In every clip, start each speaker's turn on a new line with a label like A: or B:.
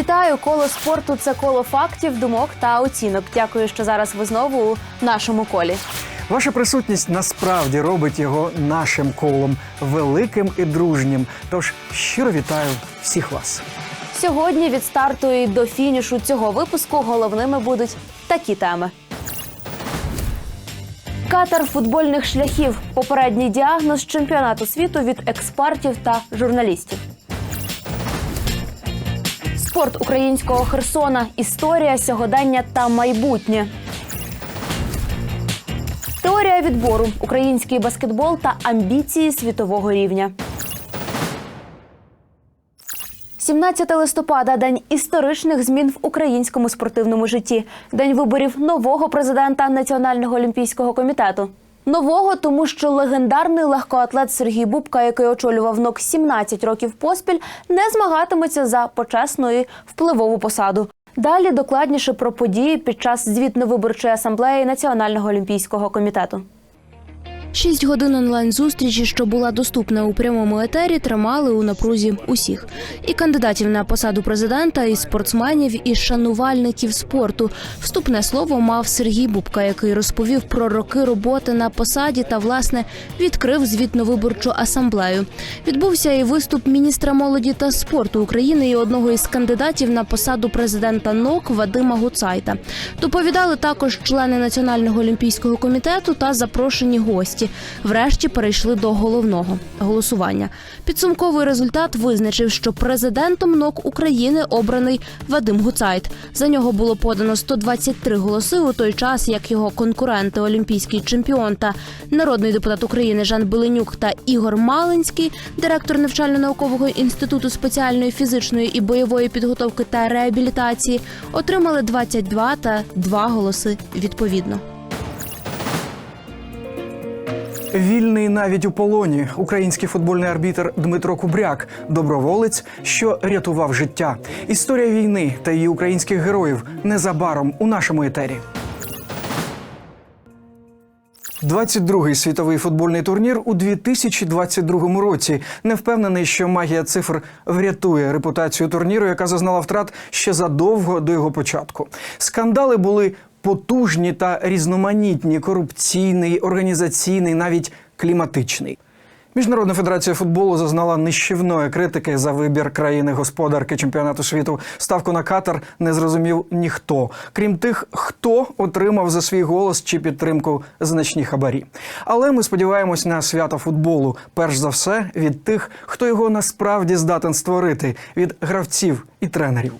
A: Вітаю! Коло спорту це коло фактів, думок та оцінок. Дякую, що зараз ви знову у нашому колі.
B: Ваша присутність насправді робить його нашим колом великим і дружнім. Тож щиро вітаю всіх вас.
A: Сьогодні від старту і до фінішу цього випуску головними будуть такі теми. Катер футбольних шляхів. Попередній діагноз чемпіонату світу від експертів та журналістів. Спорт українського Херсона. Історія, сьогодення та майбутнє. Теорія відбору. Український баскетбол та амбіції світового рівня. 17 листопада день історичних змін в українському спортивному житті, день виборів нового президента Національного олімпійського комітету. Нового, тому що легендарний легкоатлет Сергій Бубка, який очолював НОК 17 років поспіль, не змагатиметься за почесну і впливову посаду. Далі докладніше про події під час звітно-виборчої асамблеї Національного олімпійського комітету. Шість годин онлайн-зустрічі, що була доступна у прямому етері, тримали у напрузі усіх і кандидатів на посаду президента, і спортсменів, і шанувальників спорту. Вступне слово мав Сергій Бубка, який розповів про роки роботи на посаді та власне відкрив звітно-виборчу асамблею. Відбувся і виступ міністра молоді та спорту України і одного із кандидатів на посаду президента НОК Вадима Гуцайта. Доповідали також члени Національного олімпійського комітету та запрошені гості. Врешті перейшли до головного голосування. Підсумковий результат визначив, що президентом НОК України обраний Вадим Гуцайт. За нього було подано 123 голоси у той час, як його конкуренти, олімпійський чемпіон та народний депутат України Жан Беленюк та Ігор Малинський, директор навчально-наукового інституту спеціальної фізичної і бойової підготовки та реабілітації, отримали 22 та 2 голоси відповідно.
B: Вільний навіть у полоні український футбольний арбітр Дмитро Кубряк, доброволець, що рятував життя. Історія війни та її українських героїв незабаром у нашому етері. 22-й світовий футбольний турнір у 2022 році. Не впевнений, що магія цифр врятує репутацію турніру, яка зазнала втрат ще задовго до його початку. Скандали були потужні та різноманітні: корупційний, організаційний, навіть кліматичний. Міжнародна федерація футболу зазнала нищівної критики за вибір країни господарки чемпіонату світу. Ставку на Катар не зрозумів ніхто, крім тих, хто отримав за свій голос чи підтримку значні хабарі. Але ми сподіваємось на свято футболу, перш за все від тих, хто його насправді здатен створити, від гравців і тренерів.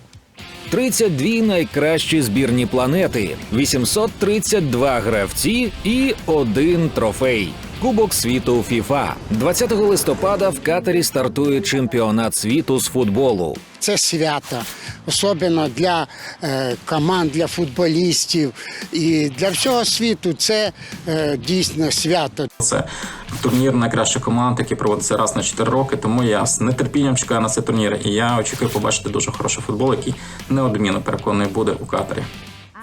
C: 32 найкращі збірні планети, 832 гравці і один трофей. Кубок світу ФІФА 20 листопада в Катарі стартує чемпіонат світу з футболу.
D: Це свято, особливо для е, команд, для футболістів і для всього світу. Це е, дійсно свято.
E: Це турнір найкращих команд, який проводиться раз на 4 роки. Тому я з нетерпінням чекаю на цей турнір. І я очікую побачити дуже хороший футбол, який неодмінно переконаний буде у Катарі.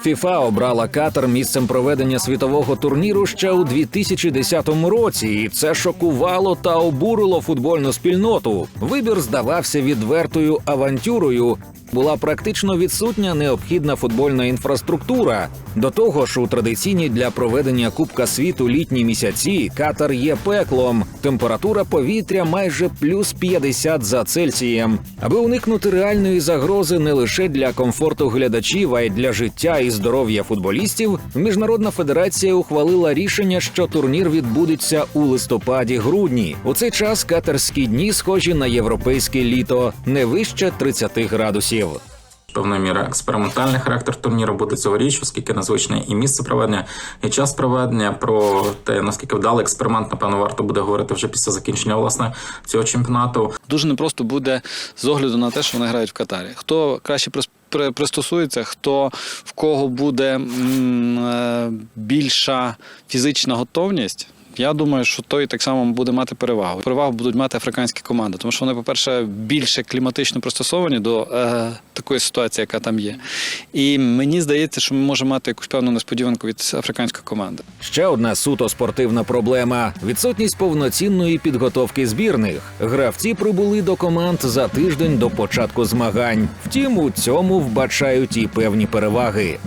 C: ФІФА обрала Катар місцем проведення світового турніру ще у 2010 році, і це шокувало та обурило футбольну спільноту. Вибір здавався відвертою авантюрою. Була практично відсутня необхідна футбольна інфраструктура. До того ж, у традиційні для проведення Кубка світу літні місяці Катар є пеклом. Температура повітря майже плюс 50 за Цельсієм. Аби уникнути реальної загрози не лише для комфорту глядачів, а й для життя і здоров'я футболістів, міжнародна федерація ухвалила рішення, що турнір відбудеться у листопаді-грудні. У цей час катарські дні схожі на європейське літо, не вище 30 градусів.
E: Певною мірою експериментальний характер турніру буде цьогоріч, оскільки незвичне і місце проведення, і час проведення. Про те, наскільки вдалий експеримент, напевно, варто буде говорити вже після закінчення власне цього чемпіонату.
F: Дуже непросто буде з огляду на те, що вони грають в Катарі. Хто краще прис- пристосується, хто в кого буде м, е, більша фізична готовність. Я думаю, що той так само буде мати перевагу. Перевагу будуть мати африканські команди, тому що вони, по-перше, більше кліматично пристосовані до е, такої ситуації, яка там є. І мені здається, що ми можемо мати якусь певну несподіванку від африканської команди.
C: Ще одна суто спортивна проблема відсутність повноцінної підготовки збірних. Гравці прибули до команд за тиждень до початку змагань. Втім, у цьому вбачають і певні переваги.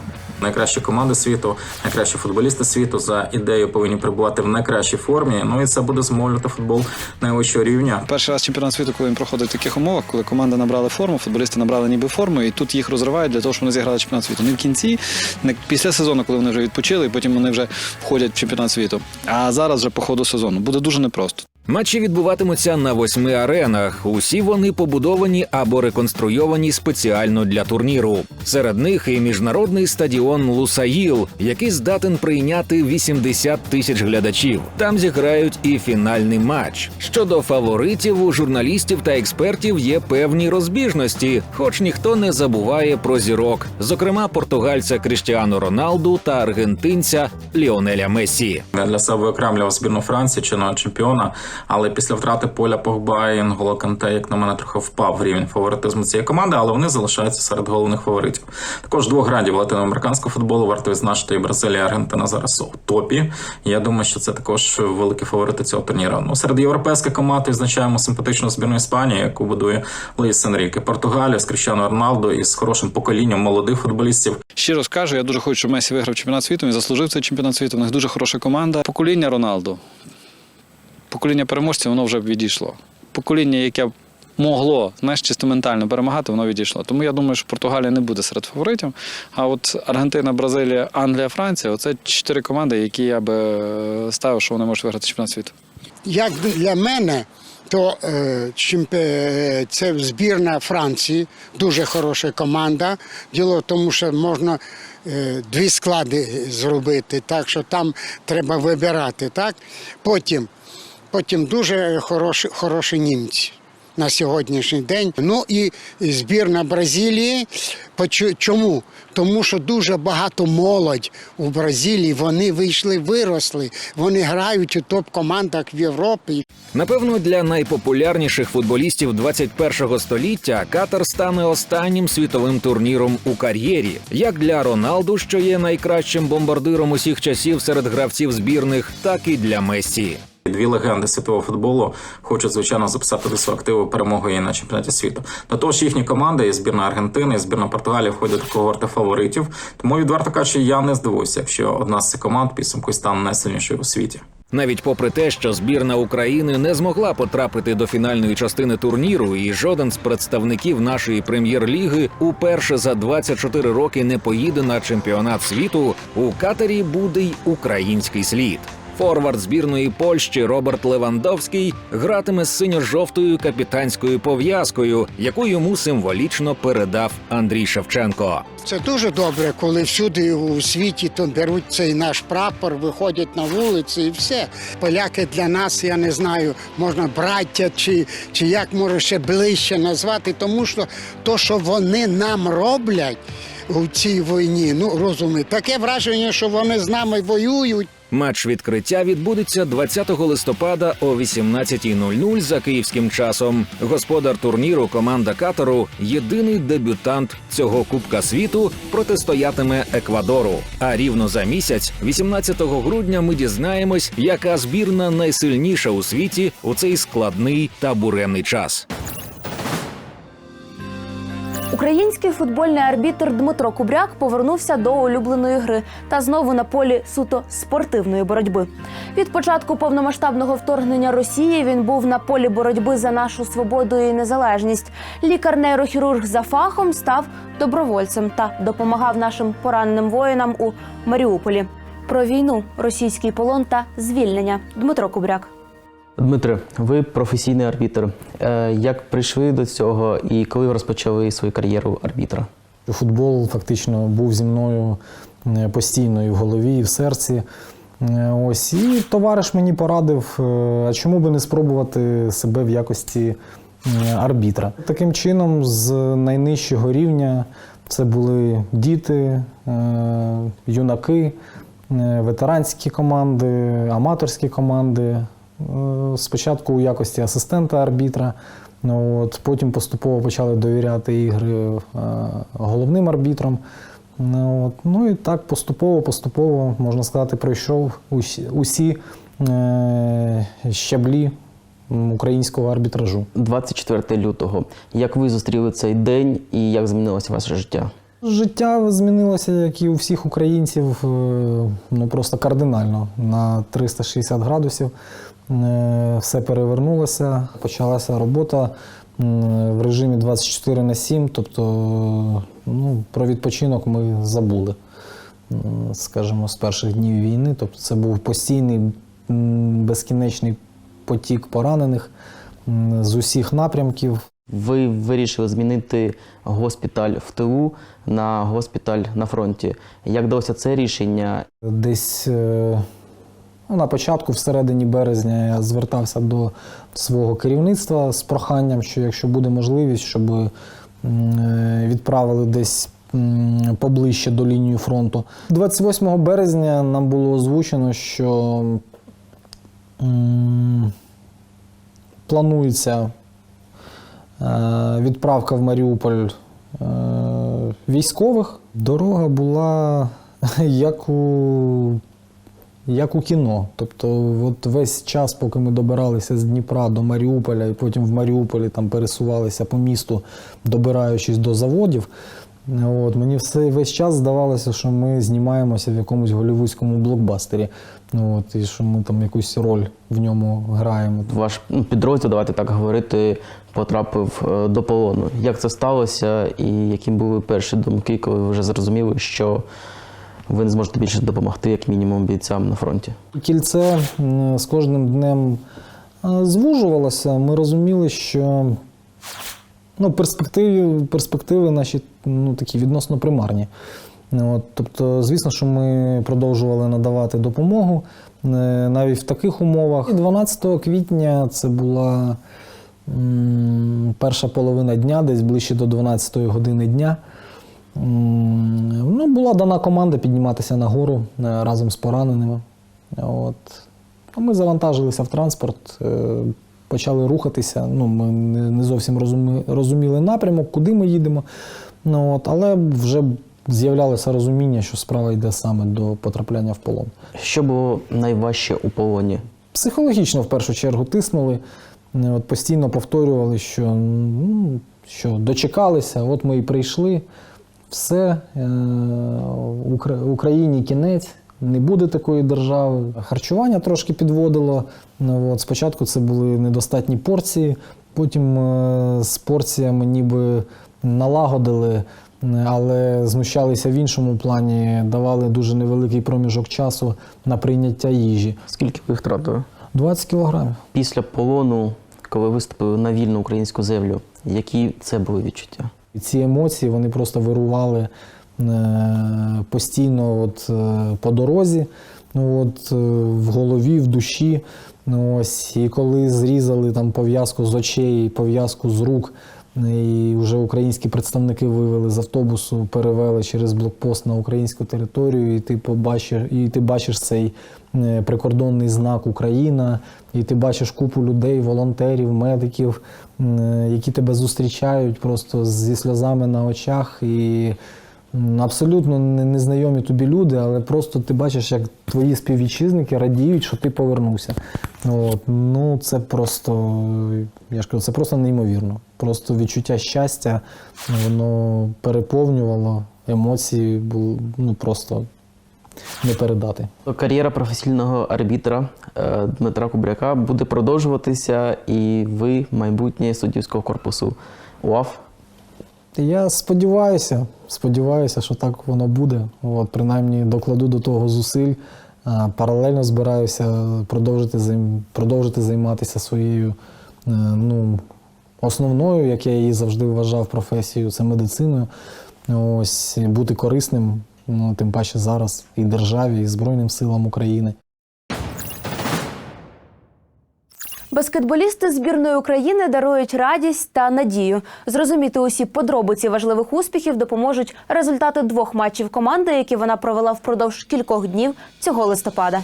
E: Найкращі команди світу, найкращі футболісти світу за ідеєю повинні перебувати в найкращій формі. Ну і це буде змовлювати футбол найвищого рівня.
F: Перший раз чемпіонат світу, коли він проходить в таких умовах, коли команди набрали форму, футболісти набрали ніби форму, і тут їх розривають для того, щоб вони зіграли чемпіонат світу. Не в кінці, не після сезону, коли вони вже відпочили, і потім вони вже входять в чемпіонат світу. А зараз вже по ходу сезону буде дуже непросто.
C: Матчі відбуватимуться на восьми аренах. Усі вони побудовані або реконструйовані спеціально для турніру. Серед них і міжнародний стадіон Лусаїл, який здатен прийняти 80 тисяч глядачів. Там зіграють і фінальний матч. Щодо фаворитів, у журналістів та експертів є певні розбіжності, хоч ніхто не забуває про зірок, зокрема португальця Кріштіану Роналду та аргентинця Ліонеля Мессі.
E: Я для себе окремлював збірну Франції чи на чемпіона, але після втрати поля Погба і Нголо Канте, як на мене, трохи впав рівень фаворитизму цієї команди, але вони залишаються серед головних фаворитів. Також двох грандів латиноамериканського футболу варто відзначити і Бразилія, і Аргентина зараз у топі. Я думаю, що це також великі фаворити цього турніру. Ну серед європейських команд відзначаємо симпатичну збірну Іспанії, яку будує Луїс Енріке. Португалія з Кріщану Роналду і з хорошим поколінням молодих футболістів.
F: Щиро скажу, я дуже хочу, щоб Месі виграв чемпіонат світу. Він заслужив цей чемпіонат світу. У них дуже хороша команда. Покоління Роналду, покоління переможців, воно вже відійшло. Покоління, яке могло знаєш, чисто ментально перемагати, воно відійшло. Тому я думаю, що Португалія не буде серед фаворитів. А от Аргентина, Бразилія, Англія, Франція оце чотири команди, які я би е, ставив, що вони можуть виграти чемпіонат світу.
D: Як для мене, то е, е, це збірна Франції, дуже хороша команда. Діло в тому, що можна дві склади зробити, так що там треба вибирати. Так? Потім, потім дуже хороші, хороші німці. На сьогоднішній день. Ну і збірна Бразилії. Чому? Тому що дуже багато молодь у Бразилії. Вони вийшли, виросли. Вони грають у топ-командах в Європі.
C: Напевно, для найпопулярніших футболістів 21-го століття Катар стане останнім світовим турніром у кар'єрі, як для Роналду, що є найкращим бомбардиром усіх часів серед гравців збірних, так і для Мессі.
E: Дві легенди світового футболу хочуть звичайно записати до свого активу перемогу і на чемпіонаті світу. До того ж, їхні команди, і збірна Аргентини, і збірна Португалії входять до когорти фаворитів. Тому відверто кажучи, я не здивуюся, якщо одна з цих команд підсумку стане найсильнішою у світі.
C: Навіть попри те, що збірна України не змогла потрапити до фінальної частини турніру, і жоден з представників нашої прем'єр-ліги уперше за 24 роки не поїде на чемпіонат світу, у Катарі буде й український слід. Форвард збірної Польщі Роберт Левандовський гратиме з синьо-жовтою капітанською пов'язкою, яку йому символічно передав Андрій Шевченко.
D: Це дуже добре, коли всюди у світі то беруть цей наш прапор, виходять на вулиці і все. Поляки для нас, я не знаю, можна браття чи, чи як може ще ближче назвати, тому що то, що вони нам роблять у цій війні, ну розумі, таке враження, що вони з нами воюють.
C: Матч відкриття відбудеться 20 листопада о 18.00 за київським часом. Господар турніру команда Катару єдиний дебютант цього Кубка світу протистоятиме Еквадору. А рівно за місяць, 18 грудня, ми дізнаємось, яка збірна найсильніша у світі у цей складний та буремний час.
A: Український футбольний арбітр Дмитро Кубряк повернувся до улюбленої гри та знову на полі суто спортивної боротьби. Від початку повномасштабного вторгнення Росії він був на полі боротьби за нашу свободу і незалежність. Лікар-нейрохірург за фахом став добровольцем та допомагав нашим пораненим воїнам у Маріуполі. Про війну, російський полон та звільнення. Дмитро Кубряк.
G: Дмитре, ви професійний арбітр. Е, Як прийшли до цього і коли розпочали свою кар'єру арбітра?
H: Футбол фактично був зі мною е, постійно і в голові, і в серці. Е, Ось і товариш мені порадив, а чому би не спробувати себе в якості арбітра. Таким чином, з найнижчого рівня це були діти, юнаки. ветеранські команди, аматорські команди. Е, Спочатку у якості асистента арбітра, ну, от, потім поступово почали довіряти ігри е, головним арбітрам. Ну, от, ну і так поступово, поступово, можна сказати, пройшов усі, усі е, щаблі українського арбітражу.
G: 24 лютого. Як ви зустріли цей день і як змінилося ваше життя?
H: Життя змінилося, як і у всіх українців, ну просто кардинально на 360 градусів. Е, Все перевернулося, почалася робота в режимі 24 на 7, тобто ну, про відпочинок ми забули, скажімо, з перших днів війни. Тобто це був постійний безкінечний потік поранених з усіх напрямків.
G: Ви вирішили змінити госпіталь в тилу на госпіталь на фронті. Як далося це рішення?
H: Десь е, ну, на початку, всередині березня, я звертався до свого керівництва з проханням, що якщо буде можливість, щоб е, відправили десь поближче до лінії фронту. 28 березня нам було озвучено, що планується е, відправка в Маріуполь е, військових. Дорога була як у, як у кіно. Тобто, от весь час, поки ми добиралися з Дніпра до Маріуполя, і потім в Маріуполі там пересувалися по місту, добираючись до заводів. От, мені все весь час здавалося, що ми знімаємося в якомусь голівудському блокбастері. От, і що ми там якусь роль в ньому граємо.
G: Ваш ну, підрозділ, давайте так говорити, потрапив е, до полону. Як це сталося, і які були перші думки, коли ви вже зрозуміли, що ви не зможете більше допомогти, як мінімум, бійцям на фронті?
H: Кільце з кожним днем звужувалося. Ми розуміли, що ну, перспективи, перспективи наші ну, такі відносно примарні. От, тобто, звісно, що ми продовжували надавати допомогу е, навіть в таких умовах. І 12 квітня це була перша половина дня, десь ближче до 12 години дня. Ну, була дана команда підніматися на гору е, разом з пораненими. От. Ми завантажилися в транспорт, е, почали рухатися. Ну, ми не не зовсім розуміли напрямок, куди ми їдемо. Ну, от, але вже з'являлося розуміння, що справа йде саме до потрапляння в полон.
G: Що було найважче у полоні?
H: Психологічно в першу чергу тиснули, е, от постійно повторювали, що, ну, що дочекалися, от ми і прийшли, все, е, Україні кінець, не буде такої держави. Харчування трошки підводило. Ну, от, спочатку це були недостатні порції, потім е, з порціями ніби налагодили. Але знущалися в іншому плані, давали дуже невеликий проміжок часу на прийняття їжі.
G: Скільки ви втратили?
H: 20 кілограмів.
G: Після полону, коли виступили на вільну українську землю, які це були відчуття?
H: І Ці емоції вони просто вирували е, постійно от, е, по дорозі, ну, от, е, в голові, в душі. Ну, ось, і коли зрізали там пов'язку з очей, пов'язку з рук, і вже українські представники вивели з автобусу, перевели через блокпост на українську територію, і ти побачиш, і ти бачиш цей прикордонний знак Україна, і ти бачиш купу людей, волонтерів, медиків, які тебе зустрічають просто зі сльозами на очах. І абсолютно незнайомі тобі люди, але просто ти бачиш, як твої співвітчизники радіють, що ти повернувся. От, ну, це просто, я ж кажу, це просто неймовірно. Просто відчуття щастя, воно переповнювало, емоції були ну, просто не передати.
G: Кар'єра професійного арбітра е, Дмитра Кубряка буде продовжуватися, і ви майбутнє суддівського корпусу УАФ.
H: Я сподіваюся, сподіваюся, що так воно буде. От, принаймні докладу до того зусиль. Паралельно збираюся продовжити, продовжити займатися своєю е, ну, основною, як я її завжди вважав, професією, це медициною. Ось, бути корисним, ну, тим паче зараз і державі, і Збройним силам України.
A: Баскетболісти збірної України дарують радість та надію. Зрозуміти усі подробиці важливих успіхів допоможуть результати двох матчів команди, які вона провела впродовж кількох днів цього листопада.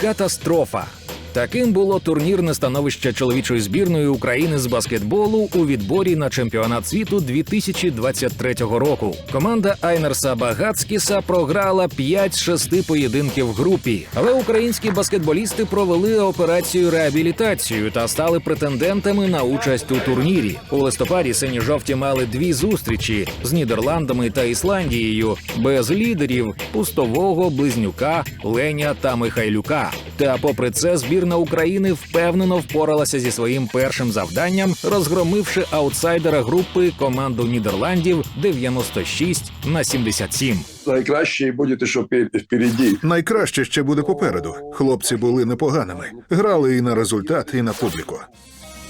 C: Катастрофа. Таким було турнірне становище чоловічої збірної України з баскетболу у відборі на чемпіонат світу 2023 року. Команда Айнерса Багацкіса програла 5 з 6 поєдинків в групі, але українські баскетболісти провели операцію реабілітацію та стали претендентами на участь у турнірі. У листопаді сині жовті мали дві зустрічі з Нідерландами та Ісландією без лідерів пустового близнюка Леня та Михайлюка. Та попри це збірна України впевнено впоралася зі своїм першим завданням, розгромивши аутсайдера групи команду Нідерландів 96 на 77.
I: найкраще буде, що впереді.
J: Найкраще ще буде попереду. Хлопці були непоганими, грали і на результат, і на публіку.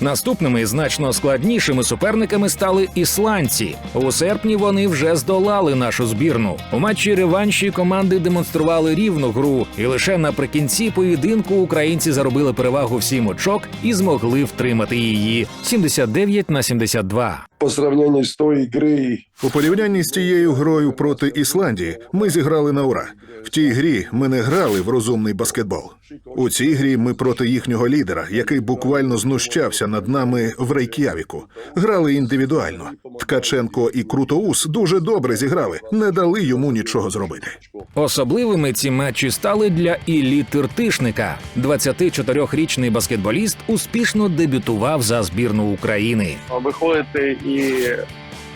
C: Наступними значно складнішими суперниками стали ісландці. У серпні вони вже здолали нашу збірну. У матчі реванші команди демонстрували рівну гру, і лише наприкінці поєдинку українці заробили перевагу в сім очок і змогли втримати її 79 на 72.
I: По сравнению з тої гри,
J: У порівнянні з тією грою проти Ісландії ми зіграли на ура. В тій грі ми не грали в розумний баскетбол. У цій грі ми проти їхнього лідера, який буквально знущався над нами в Рейк'явіку. Грали індивідуально. Ткаченко і Крутоус дуже добре зіграли, не дали йому нічого зробити.
C: Особливими ці матчі стали для Іллі Тиртишника. 24-річний баскетболіст успішно дебютував за збірну України.
K: виходити і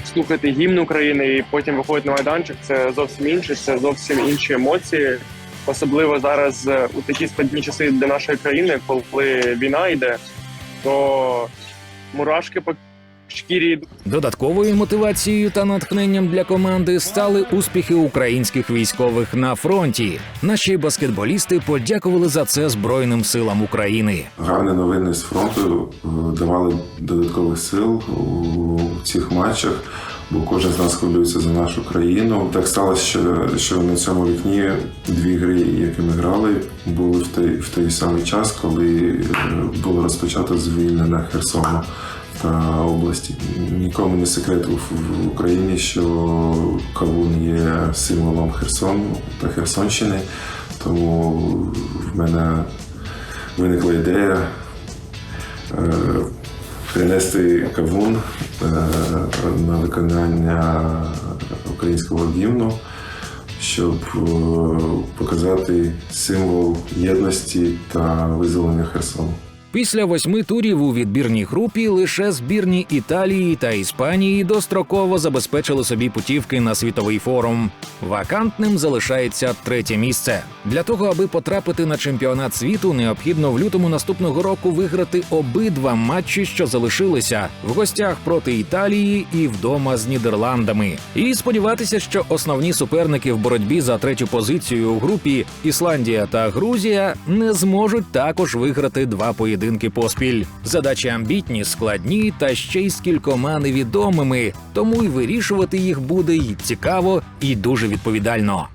K: слухати гімн України, і потім виходити на майданчик. Це зовсім інше, це зовсім інші емоції. Особливо зараз е, у такі складні часи для нашої країни, коли війна йде, то мурашки по шкірі.
C: Додатковою мотивацією та натхненням для команди стали успіхи українських військових на фронті. Наші баскетболісти подякували за це Збройним силам України.
L: Гарні новини з фронту е, давали додаткових сил у цих матчах, бо кожен з нас хвилюється за нашу країну. Так сталося, що, що на цьому вікні дві гри, які ми грали, були в той, в той самий час, коли е, було розпочато звільнення Херсону та області. Нікому не секрет в, Україні, що Кавун є символом Херсону та Херсонщини. Тому в мене виникла ідея е, принести кавун е, на виконання українського гімну, щоб е, показати символ єдності та визволення Херсону.
C: Після восьми турів у відбірній групі лише збірні Італії та Іспанії достроково забезпечили собі путівки на світовий форум. Вакантним залишається третє місце. Для того, аби потрапити на чемпіонат світу, необхідно в лютому наступного року виграти обидва матчі, що залишилися в гостях проти Італії і вдома з Нідерландами. І сподіватися, що основні суперники в боротьбі за третю позицію у групі Ісландія та Грузія не зможуть також виграти два поєдинки поспіль. Задачі амбітні, складні та ще й з кількома невідомими, тому й вирішувати їх буде й цікаво, і дуже відповідально.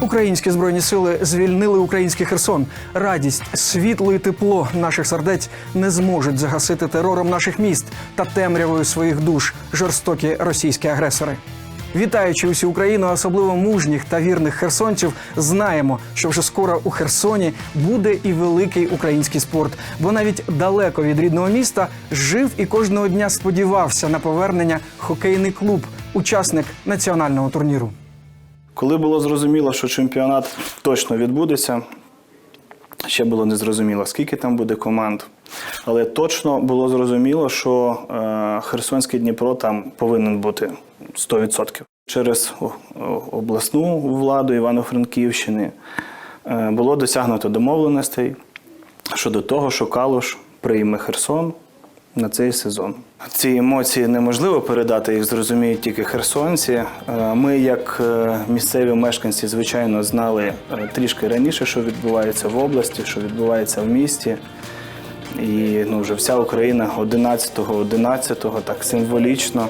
B: Українські збройні сили звільнили український Херсон. Радість, світло і тепло наших сердець не зможуть загасити терором наших міст та темрявою своїх душ жорстокі російські агресори. Вітаючи усю Україну, особливо мужніх та вірних херсонців, знаємо, що вже скоро у Херсоні буде і великий український спорт. Бо навіть далеко від рідного міста жив і кожного дня сподівався на повернення хокейний клуб, учасник національного турніру.
M: Коли було зрозуміло, що чемпіонат точно відбудеться, ще було незрозуміло, скільки там буде команд. Але точно було зрозуміло, що е, Херсонський Дніпро там повинен бути 100%. Через обласну владу Івано-Франківщини е, було досягнуто домовленостей щодо того, що Калуш прийме Херсон на цей сезон. Ці емоції неможливо передати, їх зрозуміють тільки херсонці. Е, Ми, як е, місцеві мешканці, звичайно, знали трішки раніше, що відбувається в області, що відбувається в місті. І ну, вже вся Україна 11-го, 11-го, так символічно.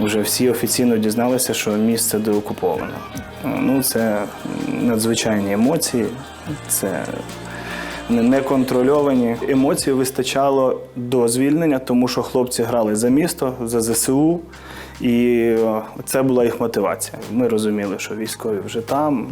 M: Вже всі офіційно дізналися, що місце деокуповано. Е, Ну, це надзвичайні емоції, Це не- неконтрольовані. Емоцій вистачало до звільнення, тому що хлопці грали за місто, за ЗСУ, і е, це була їх мотивація. Ми розуміли, що військові вже там.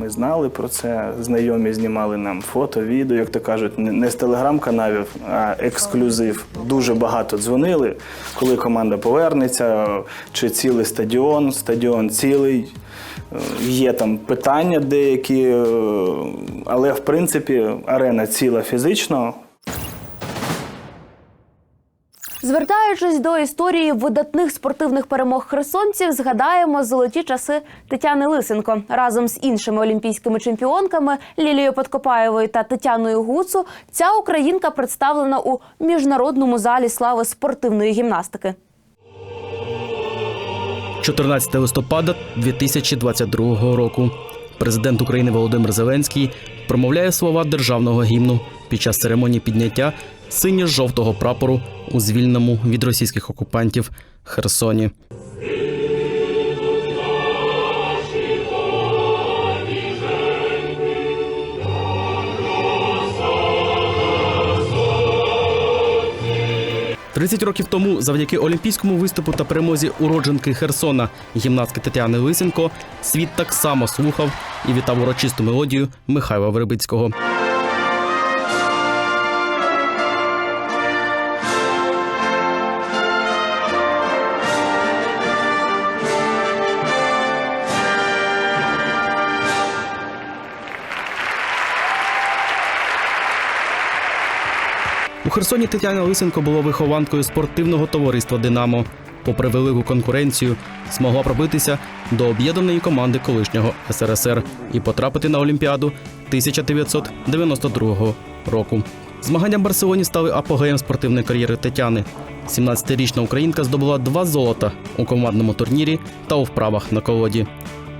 M: Ми знали про це. Знайомі знімали нам фото, відео, як то кажуть, не- з телеграм-каналів, а ексклюзив. Дуже багато дзвонили, коли команда повернеться, чи цілий стадіон, стадіон цілий. Е, Є там питання деякі, е, але в принципі арена ціла фізично.
A: Звертаючись до історії видатних спортивних перемог херсонців, згадаємо золоті часи Тетяни Лисенко разом з іншими олімпійськими чемпіонками Лілією Подкопаєвою та Тетяною Гуцу. Ця українка представлена у міжнародному залі слави спортивної гімнастики.
N: 14 листопада 2022 року. Президент України Володимир Зеленський промовляє слова державного гімну під час церемонії підняття синьо-жовтого прапору у звільненому від російських окупантів Херсоні. Тридцять років тому, завдяки олімпійському виступу та перемозі уродженки Херсона гімнастки Тетяни Лисенко, світ так само слухав і вітав урочисту мелодію Михайла Вербицького. У Херсоні Тетяна Лисенко була вихованкою спортивного товариства Динамо. Попри велику конкуренцію, змогла пробитися до об'єднаної команди колишнього СРСР і потрапити на Олімпіаду 1992 року. Змагання в Барселоні стали апогеєм спортивної кар'єри Тетяни. 17-річна українка здобула два золота у командному турнірі та у вправах на колоді.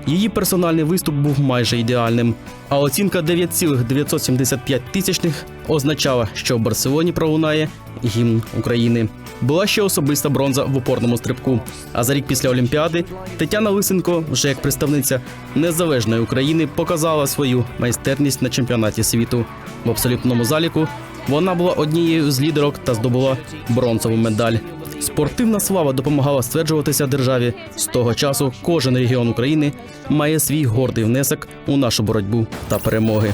N: Її персональний виступ був майже ідеальним, а оцінка 9,975 тисячних означала, що в Барселоні пролунає гімн України. Була ще особиста бронза в упорному стрибку. А за рік після Олімпіади Тетяна Лисенко, вже як представниця незалежної України, показала свою майстерність на чемпіонаті світу. В абсолютному заліку вона була однією з лідерок та здобула бронзову медаль. Спортивна слава допомагала стверджуватися державі. З того часу кожен регіон України має свій гордий внесок у нашу боротьбу та перемоги.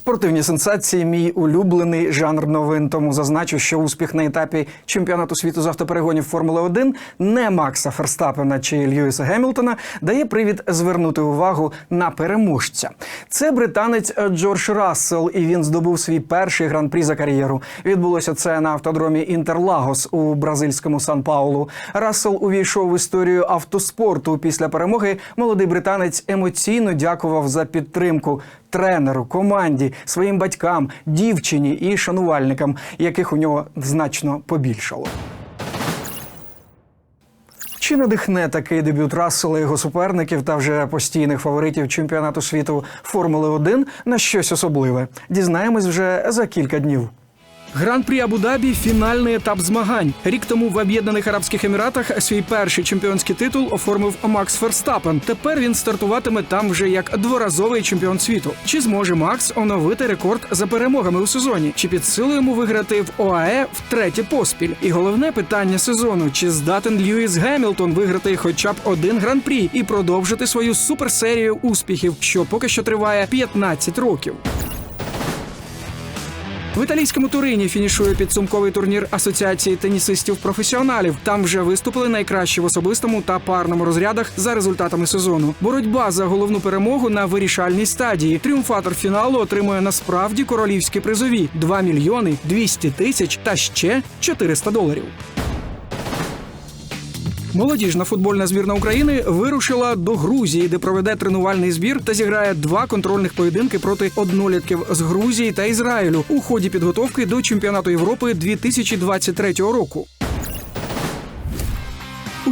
B: Спортивні сенсації мій улюблений жанр новин. Тому зазначу, що успіх на етапі чемпіонату світу з автоперегонів Формули 1 не Макса Ферстапена чи Льюіса Гемілтона дає привід звернути увагу на переможця. Це британець Джордж Рассел, і він здобув свій перший гран-прі за кар'єру. Відбулося це на автодромі Інтерлагос у бразильському Сан Паулу. Рассел увійшов в історію автоспорту. Після перемоги молодий британець емоційно дякував за підтримку тренеру, команді, своїм батькам, дівчині і шанувальникам, яких у нього значно побільшало. Чи надихне такий дебют Рассела його суперників та вже постійних фаворитів чемпіонату світу Формули 1 на щось особливе? Дізнаємось вже за кілька днів. Гран-прі Абу-Дабі – фінальний етап змагань. Рік тому в Об'єднаних Арабських Еміратах свій перший чемпіонський титул оформив Макс Ферстапен. Тепер він стартуватиме там вже як дворазовий чемпіон світу. Чи зможе Макс оновити рекорд за перемогами у сезоні? Чи під силу йому виграти в ОАЕ втретє поспіль? І головне питання сезону: чи здатен Льюіс Гемілтон виграти хоча б один гран-прі і продовжити свою суперсерію успіхів, що поки що триває 15 років? В італійському Турині фінішує підсумковий турнір Асоціації тенісистів-професіоналів. Там вже виступили найкращі в особистому та парному розрядах за результатами сезону. Боротьба за головну перемогу на вирішальній стадії. Тріумфатор фіналу отримує насправді королівські призові 2 мільйони 200 тисяч та ще 400 доларів. Молодіжна футбольна збірна України вирушила до Грузії, де проведе тренувальний збір та зіграє два контрольних поєдинки проти однолітків з Грузії та Ізраїлю у ході підготовки до чемпіонату Європи 2023 року.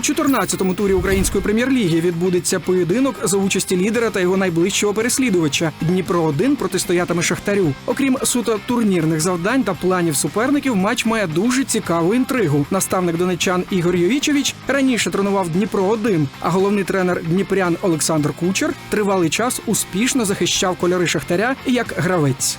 B: У 14-му турі української прем'єр-ліги відбудеться поєдинок за участі лідера та його найближчого переслідувача. Дніпро 1 протистоятиме Шахтарю. Окрім суто турнірних завдань та планів суперників, матч має дуже цікаву інтригу. Наставник донечан Ігор Йовічевич раніше тренував Дніпро 1 а головний тренер Дніпрян Олександр Кучер тривалий час успішно захищав кольори Шахтаря як гравець.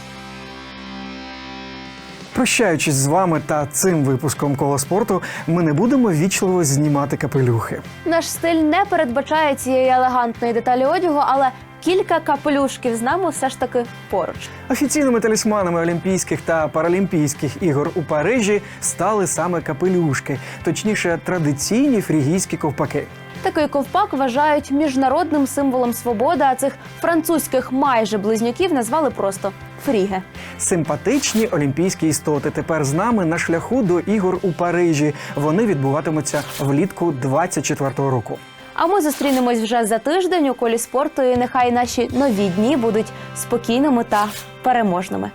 B: Прощаючись з вами та цим випуском кола спорту, ми не будемо вічливо знімати капелюхи.
A: Наш стиль не передбачає цієї елегантної деталі одягу, але кілька капелюшків з нами все ж таки поруч.
B: Офіційними талісманами Олімпійських та Паралімпійських ігор у Парижі стали саме капелюшки, точніше, традиційні фрігійські ковпаки.
A: Такий ковпак вважають міжнародним символом свободи, а цих французьких майже близнюків назвали просто фріги.
B: Симпатичні олімпійські істоти тепер з нами на шляху до ігор у Парижі. Вони відбуватимуться влітку 24-го року.
A: А ми зустрінемось вже за тиждень у колі спорту. І нехай наші нові дні будуть спокійними та переможними.